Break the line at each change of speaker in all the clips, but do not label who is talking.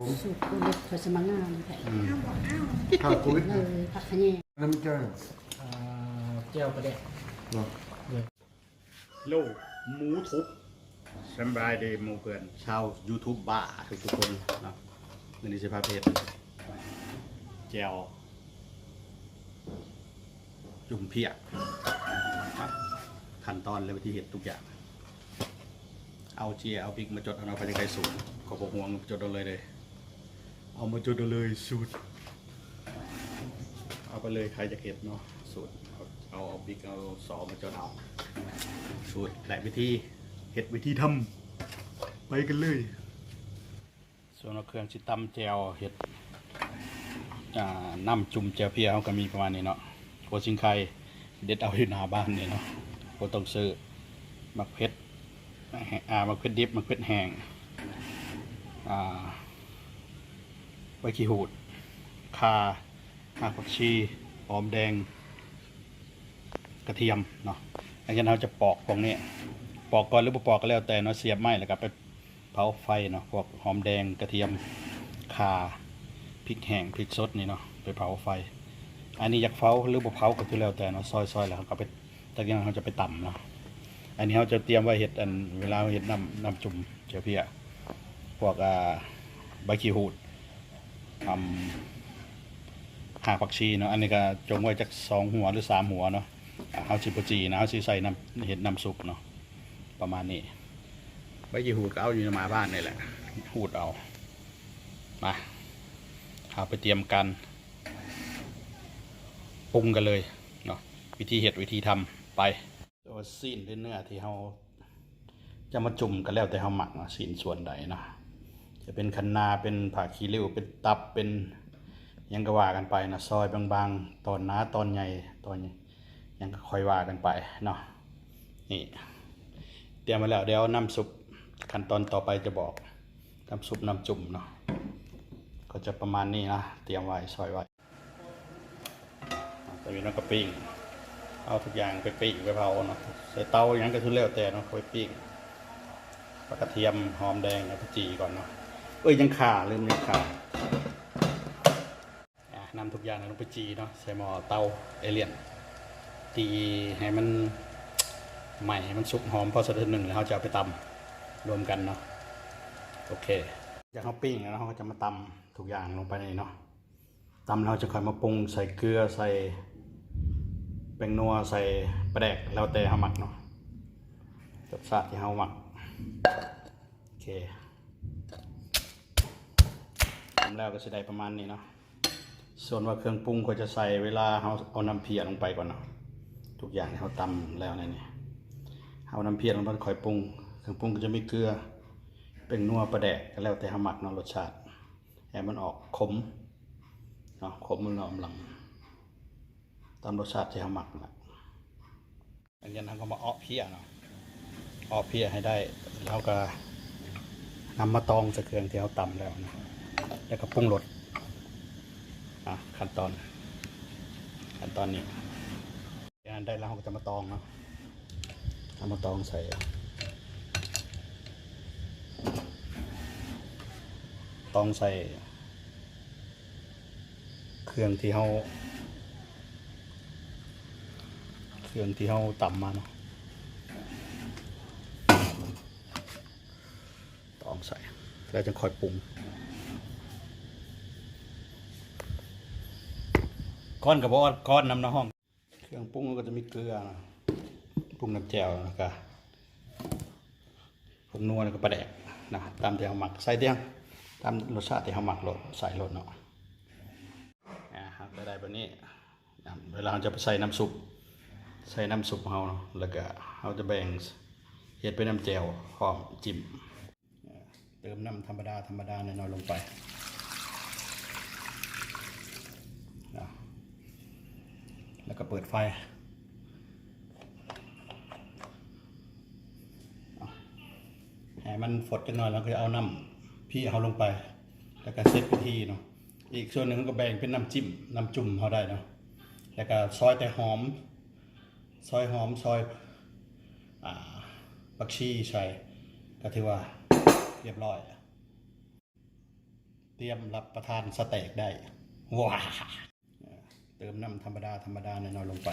สูตรคนเล็กเขาสมังงามแท้
ข้าวโควิด
เออผักขะแยง
น้ำจ้าง
อ่าเจียวประเด็ก
เนาะ
โลกหมูทุบสำบายดีหมูเพื่อนชาว YouTube บ้าทุกทุกๆคนเนาะวันนี้สิพาเพจแจวจุ่มเพียกครับขั้นตอนและวิธีเห็ดทุกอย่าง เอาเจียเอาพริกมาจดเอาไปในไก่สูตรขอบอกห่วงจดเอาเลยเลย เอามาจดเอาเลยสูตร เอาไปเลยใครจะเห็ดเนาะสูตรเอาเอาเอาพริกเอาสอมาจดเอาสูตรและวิธีเห็ดวิธีทำไปกันเลย ส่วนเครื่องชิตำแจวเห็ดน้ำจุ่มแจวเพียเขาก็มีประมาณนี้เนาะโคชิงไข่เด็ดเอาอยู่หน้าบ้านเนี่ยเนาะก็ต้องซื้อมักเพชรอ่ามักเพชรดิบมักเพชรแห้งอ่า ใบขี้หูดคาหากผักชีหอมแดง กระเทียมเนาะหลังจากนั้นเราจะปอกพวกนี้ ปอกก่อนหรือบ่ปอกก็แล้วแต่เนาะเสียบไม้แล้วก็ไปเผาไฟเนาะพวกหอมแดงกระเทียมข่าพริกแห้งพริกสดนี่เนาะไปเผาไฟ อันนี้อยากเผาหรือบ่เผาก็คือแล้วแต่เนาะซอยๆแล้วก็ไปตะกี้เราจะไปตำเนาะอันนี้เราจะเตรียมไว้เห็ดอันเวลาเห็ดน้ำน้ำจุ่มเจียวเพียพวกอ่าใบขี้หูด ทำหากผักชีเนาะอันนี้ก็จงไว้จักสองหัวหรือสามหัวเนาะเอาชิปจีนะเอาชิใส่น้ำเห็ดน้ำซุปเนาะประมาณนี้ใบยี่หูดก็เอาอยู่ในหมาบ้านนี่แหละหูดเอามาเอาไปเตรียมกันปรุงกันเลยเนาะวิธีเห็ดวิธีทำไปตัวซีนหรือเนื้อที่เราจะมาจุ่มกันแล้วแต่เราหมักเนาะซีนส่วนใดเนาะ จะเป็นคันนาเป็นผักขี้ริ้วเป็นตับเป็นยังก็ว่ากันไปนะซอยบางๆ ตอนหนาตอนใหญ่ตอนใหญ่ยังก็ค่อยว่ากันไปเนาะนี่เตรียมไว้แล้วเดี๋ยวน้ำซุปขั้นตอนต่อไปจะบอกน้ำซุปน้ำจุ่มเนาะก็จะประมาณนี้นะเตรียมไว้ซอยไว้แต่มีน้ำกระปิ้งเอาทุกอย่างไปปิ้งไปเผาเนาะใส่เตาอย่างนั้นก็ทุเรศแต่เนาะไปปิ้งปลากระเทียมหอมแดงแล้วก็จีก่อนเนาะ เอ้ยยังขาลืมยังขาอะนำทุกอย่างลงไปจีเนาะใส่หม้อเตาเอเลียนตีให้มันใหม่ให้มันสุกหอมพอสักหนึ่งแล้วเราจะเอาไปตำรวมกันเนาะโอเคจากเขาปิ้งแล้วเราจะมาตำทุกอย่างลงไปในเนาะตำแล้วเราจะค่อยมาปรุงใส่เกลือใส่แป้งนัวใส่ปลาแดกแล้วแต่เขาหมักเนาะรสชาติที่เขาหมักโอเค แล้วก็จะได้ประมาณนี้เนาะส่วนว่าเครื่องปรุงก็จะใส่เวลาเราเอาน้ำเพียลงไปก่อนเนาะทุกอย่างเราตำแล้วในนี่เอาน้ำเพียลงไปค่อยปรุงเครื่องปรุงก็จะมีเกลือเป็นนัวปลาแดกก็แล้วแต่หมักเนาะรสชาติให้มันออกขมเนาะขมมันอมลำตามรสชาติที่หมักนะอันนี้เราก็มาเอาะเพียเนาะเอาะเพียให้ได้แล้วก็นำมาตองใส่เครื่องที่เราตำแล้วนะ แล้วก็ปรุงรสอะขั้นตอน ขั้นตอนนี้งานได้แล้วเราก็จะมาตองเนาะเอามาตองใส่ตองใส่ เครื่องที่เราเครื่องที่เราต่ำมาเนาะตองใส่แล้วจะค่อยปรุง ก้อนกับว่าก้อนน้ำในห้อง เครื่องปรุงก็จะมีเกลือนะปรุงน้ำแจ่วแล้วก็ผงนัวแล้วก็ปลาแดกนะตามที่เราหมักใส่เตียงตามรสชาติที่เราหมักรสใส่รสเนาะอ่าครับได้แบบนี้เวลาเราจะไปใส่น้ำซุปใส่น้ำซุปเราเนาะแล้วก็เราจะแบ่งเห็ดเป็นน้ำแจ่วหอมจิ้มเติมน้ำธรรมดาธรรมดาน้อยๆลงไป นะแล้ว ก็เปิดไฟเอาให้มันฝดกันหน่อยแล้วก็เอาน้ำพี่เอาลงไป แล้วก็เซตไปทีเนาะอีกส่วนหนึ่งก็แบ่งเป็นน้ำจิ้มน้ำจุ่มเขาได้เนาะแล้วก็ซอยแต่หอม ซอยหอมซอยอ่าบักชีใส่ก็ถือว่าเรียบร้อย เตรียมรับประทานสเต็กได้ว้า เติมน้ำธรรมดาธรรมดาหน่อยๆลงไป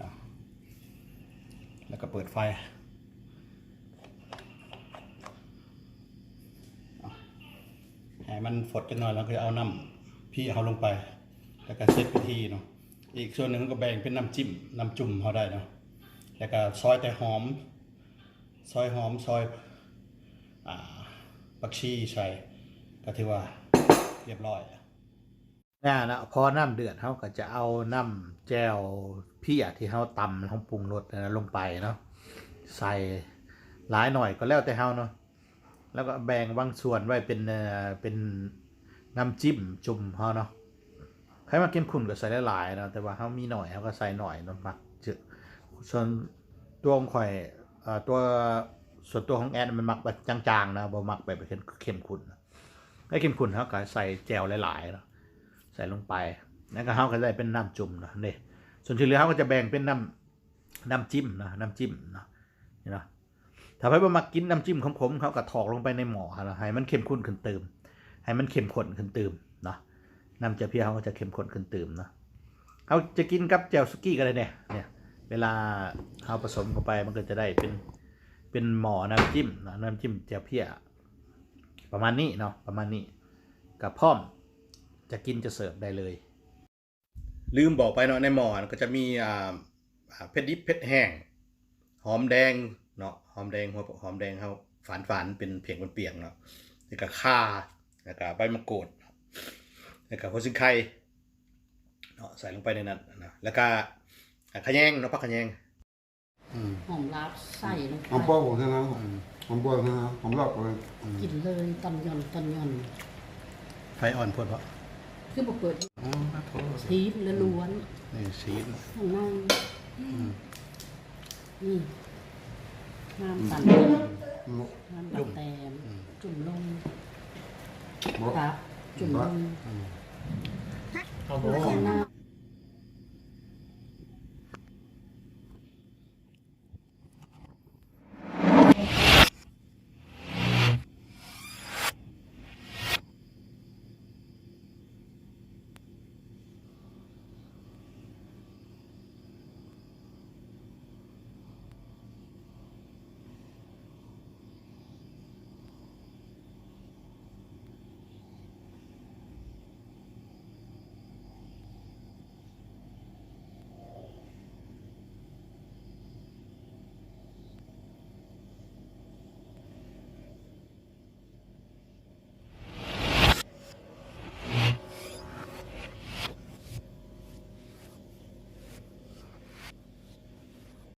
นะแล้วก็เปิดไฟให้มันฝดกันหน่อยแล้วก็เอาน้ำพี่เอาลงไป แล้วก็เซตไปทีเนาะอีกส่วนหนึ่งก็แบ่งเป็นน้ำจิ้มน้ำจุ่มเขาได้เนาะแล้วก็ซอยแต่หอม ซอยหอมซอยอ่าบักชีใส่ก็ถือว่า เรียบร้อยนี่นะพอน้ำเดือดเขาก็จะเอาน้ำแจ่วพี่อะที่เขาตำเขาปรุงรสนะลงไปเนาะใส่หลายหน่อยก็แล้วแต่เขาเนาะแล้วก็แบ่งบางส่วนไว้เป็นเอ่อเป็นน้ำจิ้มจุ่มเขาเนาะใครมาเข้มข้นก็ใส่หลายๆเนาะแต่ว่าเขามีหน่อยเขาก็ใส่หน่อยเนาะมักเจอส่วนตัวของข่อยเอ่อตัวส่วนตัวของแอดมันมักแบบจางๆนะบ่มักแบบเข้มข้นนะ ให้เข้มข้นเขาก็ใส่แจวหลายๆเนาะใส่ลงไปแล้วก็เขาก็ได้เป็นน้ำจุ่มเนาะนี่ส่วนที่เหลือเขาก็จะแบ่งเป็นน้ำน้ำจิ้มนะน้ำจิ้มนะนี่นะถ้าใครบ่มักกินน้ำจิ้มขมๆเขาก็ถอกลงไปในหม้อแล้วให้มันเข้มข้นขึ้นเติม ให้มันเข้มข้นขึ้นเติมเนาะน้ำจียวเพียเขาก็จะเข้มข้นขึ้นเติมเนาะเขาจะกินกับแจวสุกี้กันเลยเนี่ยเนี่ยเวลาเขาผสมเข้าไปมันก็จะได้เป็นเป็นหมอน้ำจิ้มนะน้ำจิ้มเจียวเพีย ประมาณนี้เนาะประมาณนี้กับพร้อมจะกินจะเสิร์ฟได้เลย ลืมบอกไปเนาะในหมอนก็จะมีอ่าอ่าเผ็ดดิบเผ็ดแห้ง หอมแดงเนาะหอมแดงหัวหอมแดงเขาฝานฝานๆเป็นเพียงเป็นเปียงๆเนาะแล้วก็ข่าแล้วก็ใบมะกรูดแล้วก็หัวซิงไข่เนาะใส่ลงไปในนั้นนะแล้วก็อ่าขะแยงเนาะผักขะแยงอืม
หอมลาบใส่ลงไป
หอมป้อผมใช่ไหม หอมป้อใช่ไหมหอมหลอกเลย
กินเลยตอนยอนตอนยอน
ไฟอ่อนพดเพราะ
คือบ่เปิด
อ๋อโทษ
ทีบและล้วน
นี่ชีส
ข้างในนี่น้ำตันน้ำตันแตมจุ่มลง
บอก
ครับจุ่มลง
เอาโบ
ข้างหน้า